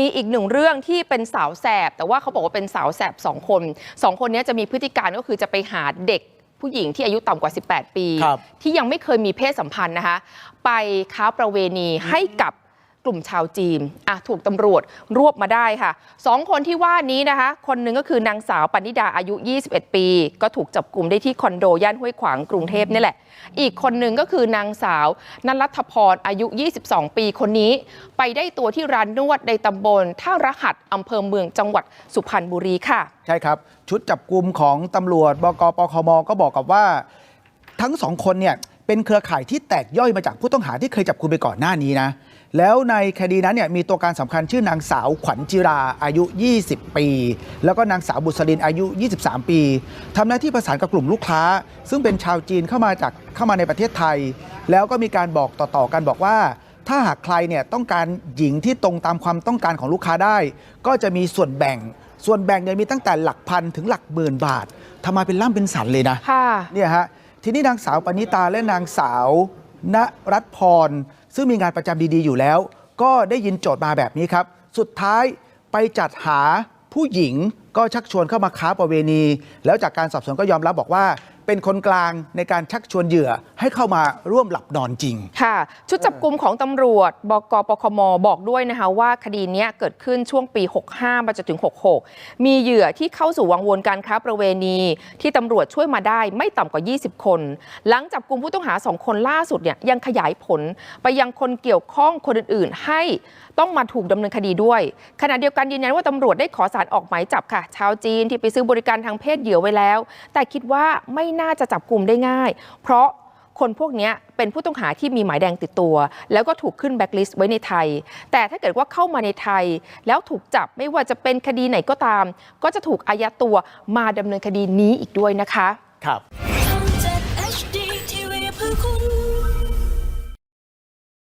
มีอีกหนึ่งเรื่องที่เป็นสาวแสบ แต่ว่าเขาบอกว่าเป็นสาวแสบสองคนสองคนนี้จะมีพฤติการก็คือจะไปหาเด็กผู้หญิงที่อายุต่ำกว่า 18 ปีครับที่ยังไม่เคยมีเพศสัมพันธ์นะคะ ไปค้าประเวณีให้กับ กลุ่มชาวจีนอะถูกตำรวจรวบมาได้ค่ะสองคนที่ว่านี้นะคะ คนหนึ่งก็คือนางสาวปณิดาอายุ 21 ปี ก็ถูกจับกลุ่มได้ที่คอนโดย่านห้วยขวางกรุงเทพนี่แหละ อีกคนหนึ่งก็คือนางสาวนันรัฐพรอายุ 22 ปีคนนี้ ไปได้ตัวที่ร้านนวดในตำบลท่ารหัสอำเภอเมืองจังหวัดสุพรรณบุรีค่ะ ใช่ครับ ชุดจับกลุ่มของตำรวจบกปคมก็บอกกับว่า ทั้งสองคนเนี่ยเป็นเครือข่ายที่แตกย่อยมาจากผู้ต้องหาที่เคยจับกุมไปก่อนหน้านี้นะ แล้วในคดีนั้นเนี่ยมีตัวการสำคัญชื่อนางสาวขวัญจิราอายุ 20 ปี แล้วก็นางสาวบุษรินอายุ 23 ปีทำหน้าที่ประสานกับกลุ่มลูกค้า ซึ่งเป็นชาวจีนเข้ามาจากเข้ามาในประเทศไทย แล้วก็มีการบอกต่อๆกันบอกว่าถ้าหากใครเนี่ยต้องการหญิงที่ตรงตามความต้องการของลูกค้าได้ ก็จะมีส่วนแบ่ง ส่วนแบ่งเนี่ยมีตั้งแต่หลักพันถึงหลักหมื่นบาททำมาเป็นล่ำเป็นสันเลยนะค่ะเนี่ยฮะ ทีนี้นางสาวปณิตาและนางสาวณรัตพร ซึ่งมีงานประจำดีๆอยู่แล้ว ก็ได้ยินโจทย์มาแบบนี้ครับ สุดท้ายไปจัดหาผู้หญิงก็ชักชวนเข้ามาค้าประเวณี แล้วจากการสอบสวนก็ยอมรับบอกว่า เป็นคนกลางในการชักชวนเหยื่อให้เข้ามาร่วมหลับนอนจริง ค่ะ ชุดจับกลุ่มของตำรวจบกปคมบอกด้วยนะคะว่าคดีนี้เกิดขึ้นช่วงปี 65 มาจนถึง 66 มีเหยื่อที่เข้าสู่วังวนการค้าประเวณี ที่ตำรวจช่วยมาได้ไม่ต่ำกว่า 20 คน หลังจับกลุ่มผู้ต้องหา 2 คนล่าสุดเนี่ยยังขยายผลไปยังคนเกี่ยวข้องคนอื่น ๆ ให้ต้องมาถูกดำเนินคดีด้วย ขณะเดียวกันยืนยันว่าตำรวจได้ขอสารออกหมายจับค่ะ ชาวจีนที่ไปซื้อบริการทางเพศเหยื่อไว้แล้ว แต่คิดว่าไม่น่าจะจับกลุ่มได้ง่าย เพราะคนพวกนี้เป็นผู้ต้องหาที่มีหมายแดงติดตัว แล้วก็ถูกขึ้นแบ็กลิสต์ไว้ในไทย แต่ถ้าเกิดว่าเข้ามาในไทย แล้วถูกจับไม่ว่าจะเป็นคดีไหนก็ตาม ก็จะถูกอายัดตัวมาดำเนินคดีนี้อีกด้วยนะคะ ครับ